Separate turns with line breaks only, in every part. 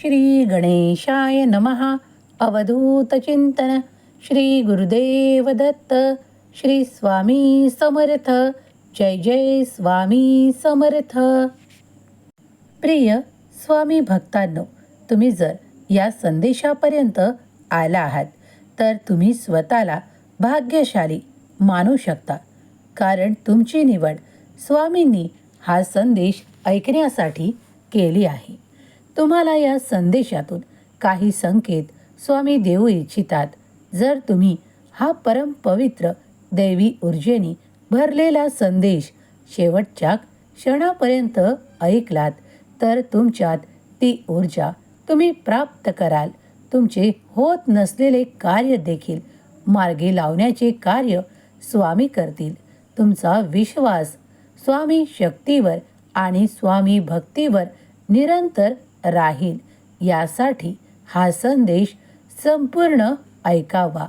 श्री गणेशाय नमः अवधूतचिंतन श्री गुरुदेव दत्त। श्री स्वामी समर्थ। जय जय स्वामी समर्थ। प्रिय स्वामी भक्तांनो तुम्ही जर या संदेशापर्यंत आला आहात तर तुम्ही स्वतःला भाग्यशाली मानू शकता. कारण तुमची निवड स्वामींनी हा संदेश ऐकण्यासाठी केली आहे. तुम्हाला या संदेशातून काही संकेत स्वामी देऊ इच्छितात. जर तुम्ही हा परम पवित्र दैवी ऊर्जेने भरलेला संदेश शेवटच्या क्षणापर्यंत ऐकलात तर तुमच्यात ती ऊर्जा तुम्ही प्राप्त कराल. तुमचे होत नसलेले कार्य देखील मार्गी लावण्याचे कार्य स्वामी करतील. तुमचा विश्वास स्वामी शक्तीवर आणि स्वामी भक्तीवर निरंतर राहील. यासाठी हा संदेश संपूर्ण ऐकावा.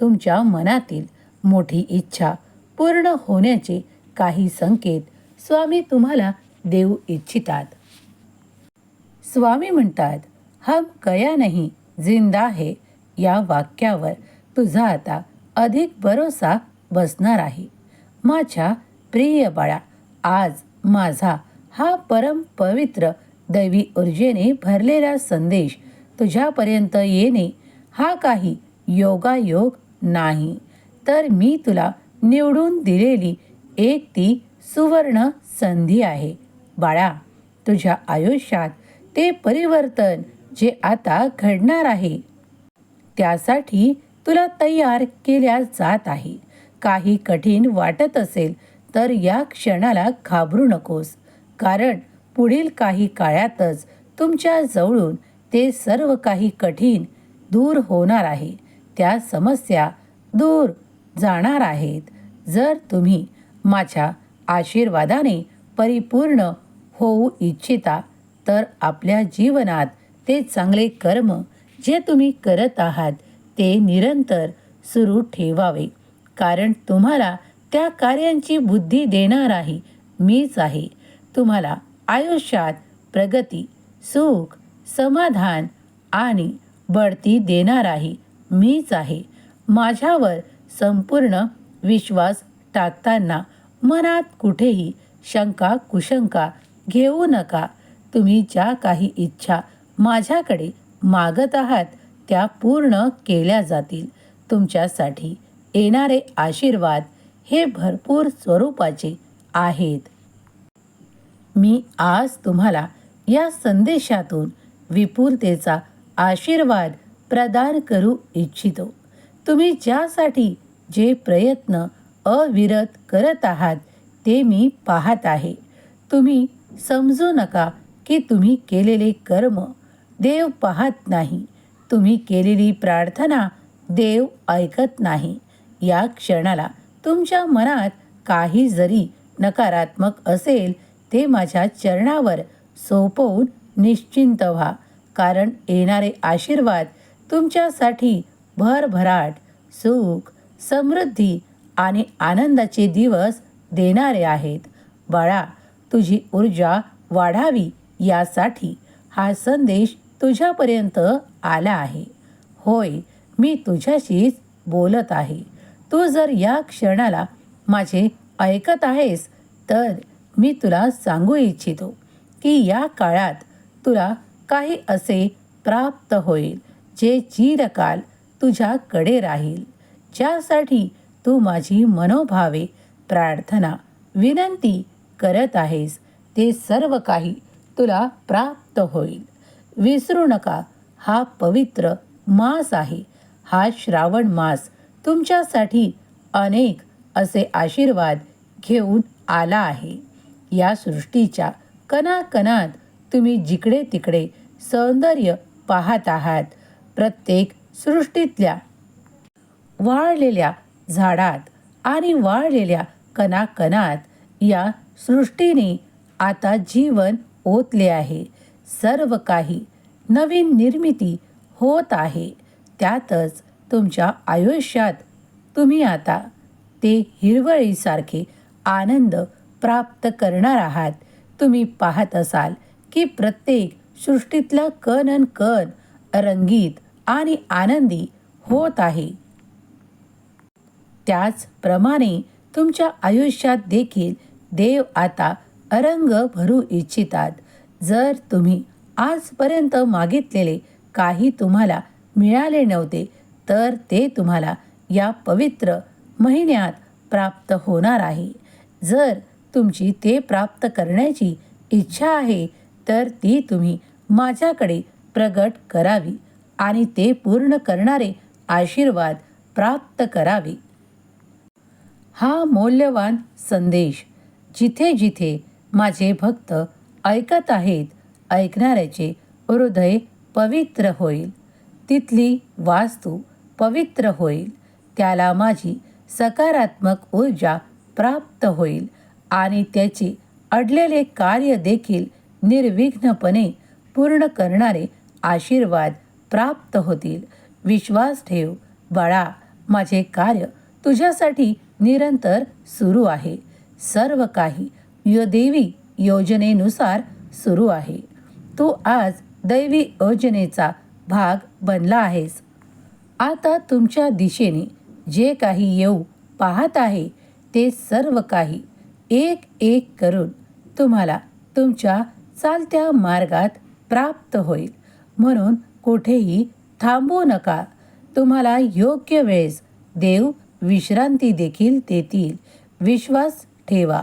तुमच्या मनातील मोठी इच्छा पूर्ण होण्याचे काही संकेत स्वामी तुम्हाला देऊ इच्छितात. स्वामी म्हणतात हम कया नाही जिंदा है. या वाक्यावर तुझा आता अधिक भरोसा बसणार आहे. माझ्या प्रिय बाळा आज माझा हा परम पवित्र दैवी ऊर्जेने भरलेला संदेश तुझ्यापर्यंत येणे हा काही योगायोग नाही. तर मी तुला निवडून दिलेली एक ती सुवर्ण संधी आहे. बाळा तुझ्या आयुष्यात ते परिवर्तन जे आता घडणार आहे त्यासाठी तुला तयार केल्या जात आहे. काही कठीण वाटत असेल तर या क्षणाला घाबरू नकोस. कारण पुढील काही काळातच तुमच्या जवळून ते सर्व काही कठीण दूर होणार आहे. त्या समस्या दूर जाणार आहेत. जर तुम्ही माझ्या आशीर्वादाने परिपूर्ण होऊ इच्छिता तर आपल्या जीवनात ते चांगले कर्म जे तुम्ही करत आहात ते निरंतर सुरू ठेवावे. कारण तुम्हाला त्या कार्यांची बुद्धी देणार आहे. मीच आहे. तुम्हाला आयुष्यात प्रगती सुख समाधान आणि बढती देणाराही मीच आहे. माझ्यावर संपूर्ण विश्वास टाकताना मनात कुठेही शंका कुशंका घेऊ नका. तुम्ही ज्या काही इच्छा माझ्याकडे मागत आहात त्या पूर्ण केल्या जातील. तुमच्यासाठी येणारे आशीर्वाद हे भरपूर स्वरूपाचे आहेत. मी आज तुम्हाला या संदेशातून विपुलतेचा आशीर्वाद प्रदान करू इच्छितो. तुम्ही ज्यासाठी जे प्रयत्न अविरत करत आहात ते मी पाहत आहे. तुम्ही समजू नका की तुम्ही केलेले कर्म देव पाहत नाही. तुम्ही केलेली प्रार्थना देव ऐकत नाही. या क्षणाला तुमच्या मनात काही जरी नकारात्मक असेल ते माझ्या चरणावर सोपवून निश्चिंत व्हा. कारण येणारे आशीर्वाद तुमच्यासाठी भरभराट सुख समृद्धी आणि आनंदाचे दिवस देणारे आहेत. बाळा तुझी ऊर्जा वाढावी यासाठी हा संदेश तुझ्यापर्यंत आला आहे. होय मी तुझ्याशीच बोलत आहे. तू जर या क्षणाला माझे ऐकत आहेस तर मी तुला सांगू इच्छितो की या काळात तुला काही असे प्राप्त होईल जे चिरकाल तुझ्याकडे राहील. ज्यासाठी तू माझी मनोभावे प्रार्थना विनंती करत आहेस ते सर्व काही तुला प्राप्त होईल. विसरू नका हा पवित्र मास आहे. हा श्रावण मास तुमच्यासाठी अनेक असे आशीर्वाद घेऊन आला आहे. या सृष्टीच्या कणाकणात तुम्ही जिकडे तिकडे सौंदर्य पाहत आहात. प्रत्येक सृष्टीतल्या वाळलेल्या झाडात आणि वाळलेल्या कणाकणात या सृष्टीने आता जीवन ओतले आहे. सर्व काही नवीन निर्मिती होत आहे. त्यातच तुमच्या आयुष्यात तुम्ही आता ते हिरवळीसारखे आनंद प्राप्त करणार आहात. तुम्ही पाहत असाल की प्रत्येक सृष्टीतला कण अन कण रंगीत आणि आनंदी होत आहे. त्याचप्रमाणे तुमच्या आयुष्यात देखील देव आता अरंग भरू इच्छितात. जर तुम्ही आजपर्यंत मागितलेले काही तुम्हाला मिळाले नव्हते तर ते तुम्हाला या पवित्र महिन्यात प्राप्त होणार आहे. जर तुमची ते प्राप्त करण्याची इच्छा आहे तर ती तुम्ही माझ्याकडे प्रगट करावी आणि ते पूर्ण करणारे आशीर्वाद प्राप्त करावे. हा मौल्यवान संदेश जिथे जिथे माझे भक्त ऐकत आहेत ऐकणाऱ्याचे हृदय पवित्र होईल. तिथली वास्तू पवित्र होईल. त्याला माझी सकारात्मक ऊर्जा प्राप्त होईल. आणि त्याचे अडलेले कार्य देखील निर्विघ्नपणे पूर्ण करणारे आशीर्वाद प्राप्त होतील. विश्वास ठेव बाळा माझे कार्य तुझ्यासाठी निरंतर सुरू आहे. सर्व काही यो देवी योजनेनुसार सुरू आहे. तू आज दैवी योजनेचा भाग बनला आहेस. आता तुमच्या दिशेने जे काही येऊ पाहत आहे ते सर्व काही एक एक करून तुम्हाला तुमच्या चालत्या मार्गात प्राप्त होईल. म्हणून कुठेही थांबू नका. तुम्हाला योग्य वेळेस देव विश्रांती देखील देतील. विश्वास ठेवा.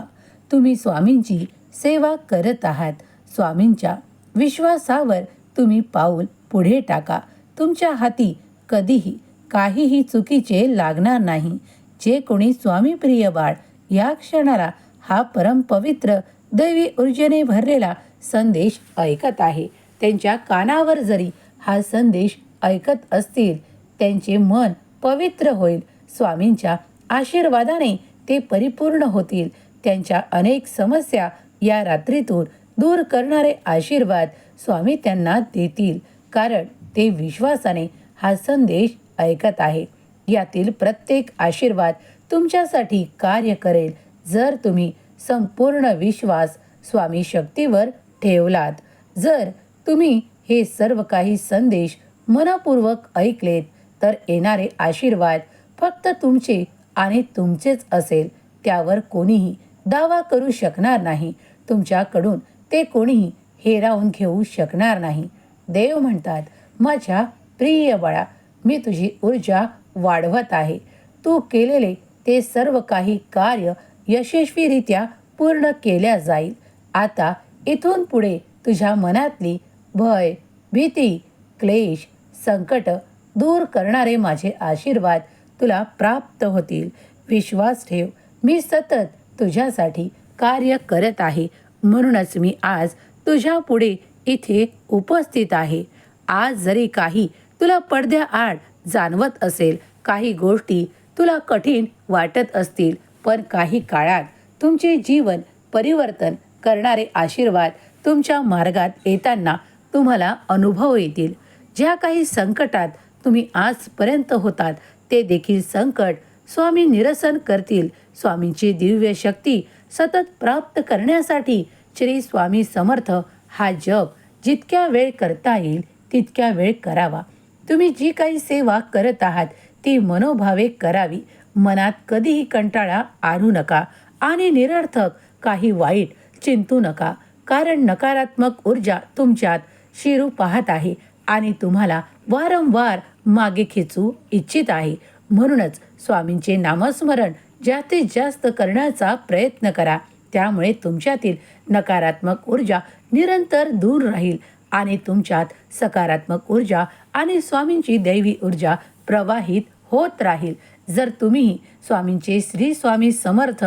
तुम्ही स्वामींची सेवा करत आहात. स्वामींच्या विश्वासावर तुम्ही पाऊल पुढे टाका. तुमच्या हाती कधीही काहीही चुकीचे लागणार नाही. जे कोणी स्वामीप्रिय बाळ या क्षणाला हा परमपवित्र दैवी ऊर्जेने भरलेला संदेश ऐकत आहे. त्यांच्या कानावर जरी हा संदेश ऐकत असतील त्यांचे मन पवित्र होईल. स्वामींच्या आशीर्वादाने ते परिपूर्ण होतील. त्यांच्या अनेक समस्या या रात्रीतून दूर करणारे आशीर्वाद स्वामी त्यांना देतील कारण ते विश्वासाने हा संदेश ऐकत आहे. यातील प्रत्येक आशीर्वाद तुमच्यासाठी कार्य करेल जर तुम्ही संपूर्ण विश्वास स्वामी शक्तीवर ठेवलात जर तुम्ही हे सर्व काही संदेश मनपूर्वक ऐकलेत तर येणारे आशीर्वाद फक्त तुमचे आणि तुमचेच असेल. त्यावर कोणीही दावा करू शकणार नाही. तुमच्याकडून ते कोणीही हेरावून घेऊ शकणार नाही. देव म्हणतात माझ्या प्रिय बाळा मी तुझी ऊर्जा वाढवत आहे. तू केलेले ते सर्व काही कार्य यशस्वीरित्या पूर्ण केल्या जाईल. आता इथून पुढे तुझ्या मनातली भय भीती क्लेश संकट दूर करणारे माझे आशीर्वाद तुला प्राप्त होतील. विश्वास ठेव मी सतत तुझ्यासाठी कार्य करत आहे. म्हणूनच मी आज तुझ्या पुढे इथे उपस्थित आहे. आज जरी काही तुला पडद्याआड जाणवत असेल काही गोष्टी तुला कठीण वाटत असतील पण काही काळात तुमचे जीवन परिवर्तन करणारे आशीर्वाद तुमच्या मार्गात येताना तुम्हाला अनुभव येतील. ज्या काही संकटात तुम्ही आजपर्यंत होतात ते देखील संकट स्वामी निरसन करतील. स्वामींची दिव्य शक्ती सतत प्राप्त करण्यासाठी श्री स्वामी समर्थ हा जप जितक्या वेळ करता येईल तितक्या वेळ करावा. तुम्ही जी काही सेवा करत आहात ती मनोभावे करावी. मनात कधीही कंटाळा आणू नका आणि निरर्थक काही वाईट चिंतू नका कारण नकारात्मक ऊर्जा तुमच्यात शिरू पाहत आहे आणि तुम्हाला वारंवार मागे खेचू इच्छित आहे. म्हणूनच स्वामींचे नामस्मरण जास्तीत जास्त करण्याचा प्रयत्न करा. त्यामुळे तुमच्यातील नकारात्मक ऊर्जा निरंतर दूर राहील आणि तुमच्यात सकारात्मक ऊर्जा आणि स्वामींची दैवी ऊर्जा प्रवाहित होत राहील. जर तुम्ही स्वामींचे श्री स्वामी समर्थ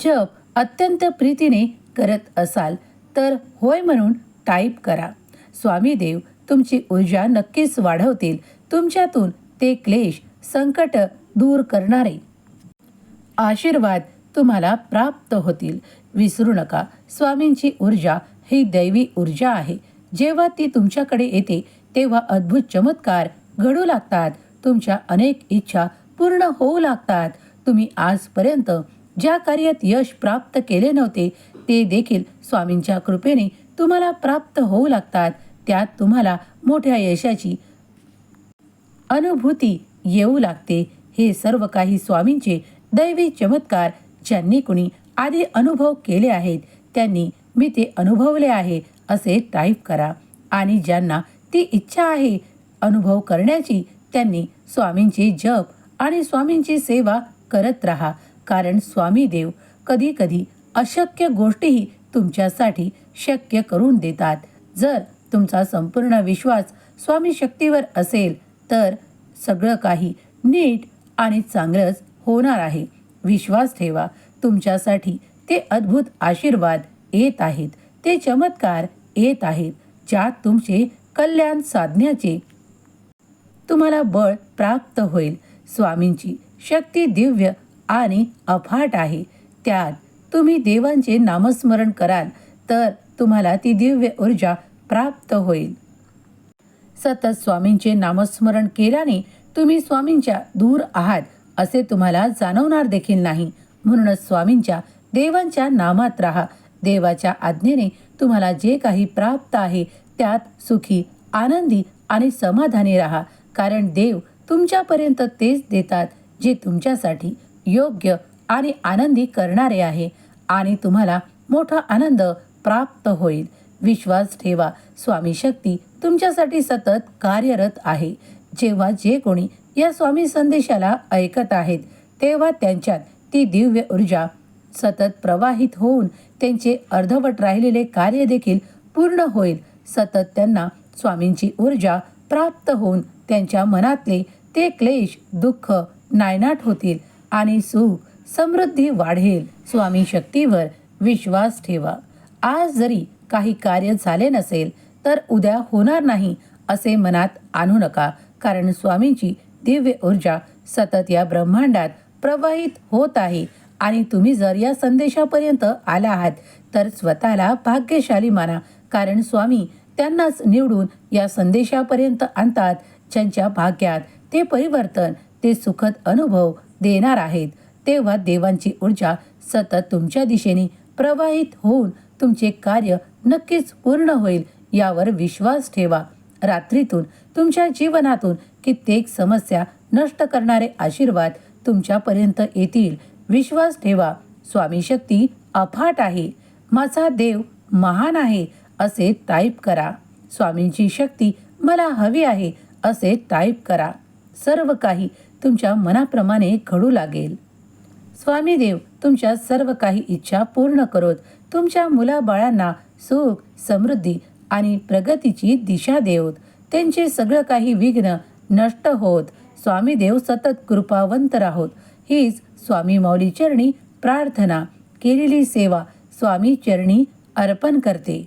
जप अत्यंत प्रीतीने करत असाल तर होय म्हणून टाईप करा. स्वामी देव तुमची ऊर्जा नक्कीच वाढवतील. तुमच्यातून ते क्लेश संकट दूर करणारे. आशीर्वाद तुम्हाला प्राप्त होतील. विसरू नका. स्वामींची ऊर्जा ही दैवी ऊर्जा आहे. जेव्हा ती तुमच्याकडे येते तेव्हा अद्भुत चमत्कार घडू लागतात. तुमच्या अनेक इच्छा पूर्ण होऊ लागतात. तुम्ही आजपर्यंत ज्या कार्यात यश प्राप्त केले नव्हते ते देखील स्वामींच्या कृपेने तुम्हाला प्राप्त होऊ लागतात. त्यात तुम्हाला मोठ्या यशाची अनुभूती येऊ लागते. हे सर्व काही स्वामींचे दैवी चमत्कार ज्यांनी कुणी आधी अनुभव केले आहेत त्यांनी मी ते अनुभवले आहे असे टाईप करा. आणि ज्यांना ती इच्छा आहे अनुभव करण्याची त्यांनी स्वामींची जप आणि स्वामींची सेवा करत राहा. कारण स्वामी देव कधी कधी अशक्य गोष्टीही तुमच्यासाठी शक्य करून देतात. जर तुमचा संपूर्ण विश्वास स्वामी शक्तीवर असेल तर सगळं काही नीट आणि चांगलंच होणार आहे. विश्वास ठेवा तुमच्यासाठी ते अद्भुत आशीर्वाद येत आहेत. ते चमत्कार येत आहेत ज्यात तुमचे कल्याण साधण्याचे तुम्हाला बळ प्राप्त होईल. स्वामींची शक्ती दिव्य आणि अफाट आहे. त्यात तुम्ही देवांचे नामस्मरण कराल तर तुम्हाला ती दिव्य ऊर्जा प्राप्त होईल. सतत स्वामींचे नामस्मरण केल्याने तुम्ही स्वामींच्या दूर आहात असे तुम्हाला जाणवणार देखील नाही. म्हणूनच स्वामींच्या देवांच्या नामात राहा. देवाच्या आज्ञेने तुम्हाला जे काही प्राप्त आहे त्यात सुखी आनंदी आणि समाधानी राहा. कारण देव तुमच्यापर्यंत तेच देतात जे तुमच्यासाठी योग्य आणि आनंदी करणारे आहे आणि तुम्हाला मोठा आनंद प्राप्त होईल. विश्वास ठेवा स्वामी शक्ती तुमच्यासाठी सतत कार्यरत आहे. जेव्हा जे कोणी या स्वामी संदेशाला ऐकत आहेत तेव्हा त्यांच्यात ती दिव्य ऊर्जा सतत प्रवाहित होऊन त्यांचे अर्धवट राहिलेले कार्य देखील पूर्ण होईल. सतत त्यांना स्वामींची ऊर्जा प्राप्त होऊन त्यांच्या मनातले ते क्लेश दुःख नायनाट होतील आणि सुख समृद्धी वाढेल. स्वामी शक्तीवर विश्वास ठेवा. आज जरी काही कार्य झाले नसेल तर उद्या होणार नाही असे मनात आणू नका कारण स्वामींची दिव्य ऊर्जा सतत या ब्रह्मांडात प्रवाहित होत आहे. आणि तुम्ही जर या संदेशापर्यंत आला आहात तर स्वतःला भाग्यशाली माना कारण स्वामी त्यांनाच निवडून या संदेशापर्यंत आणतात. ज्यांच्या भाग्यात ते परिवर्तन ते सुखद अनुभव देणार आहेत. तेव्हा देवांची ऊर्जा सतत तुमच्या दिशेने प्रवाहित होऊन तुमचे कार्य नक्कीच पूर्ण होईल यावर विश्वास ठेवा. रात्रीतून तुमच्या जीवनातून कित्येक समस्या नष्ट करणारे आशीर्वाद तुमच्यापर्यंत येतील. विश्वास ठेवा स्वामी शक्ती अफाट आहे. माझा देव महान आहे असे टाईप करा. स्वामींची शक्ती मला हवी आहे असे टाईप करा. सर्व काही तुमच्या मनाप्रमाणे घडू लागेल. स्वामी देव तुमच्या सर्व काही इच्छा पूर्ण करोत. तुमच्या मुलाबाळांना सुख समृद्धी आणि प्रगतीची दिशा देवत. त्यांचे सगळं काही विघ्न नष्ट होत. स्वामी देव सतत कृपावंत राहोत. हीच स्वामी माऊली चरणी प्रार्थना. केलेली सेवा स्वामी चरणी अर्पण करते.